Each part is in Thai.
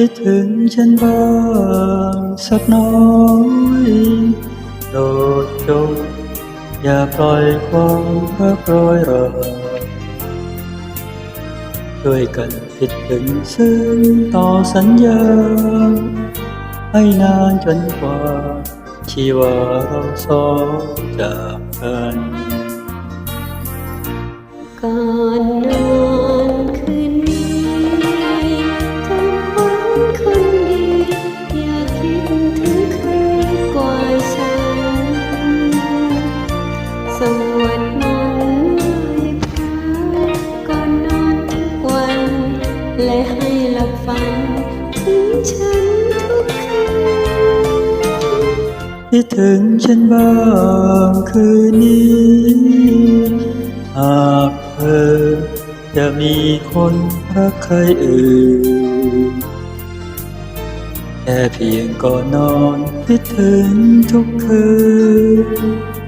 คิดถึงฉันบ้างสักน้อยโปรดจงอย่าปล่อยความรักร้อยราด้วยกันคิดถึงซึ่งต่อสัญญา ให้นานจนกว่าชีวาเราสองจากกันก่อนนอน และให้หลับฝันถึงฉันทุกคืนคิดถึงฉันบ้างคืนนี้หากเธอจะมีคนรักใครอื่น แค่เพียงก่อนนอนคิดถึงทุกคืน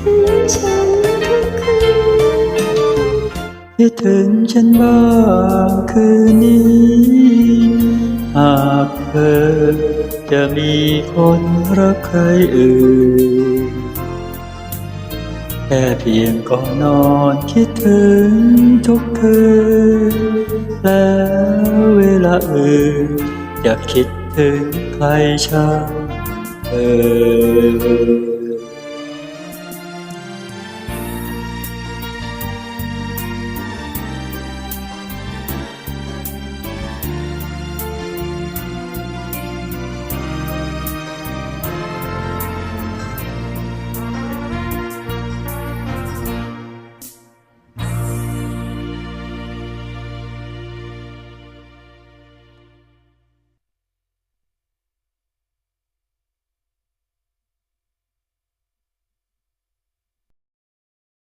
ถึงฉันทุกคืนคิดถึงฉันบ้างคืนนี้หากเธอจะมีคนรักใครอื่น แค่เพียงก่อนนอนคิดถึงทุกคืน แล้วเวลาอื่นอยากคิดถึงใครช่างเธอ